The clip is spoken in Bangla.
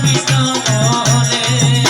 কৃষ্ণ মনে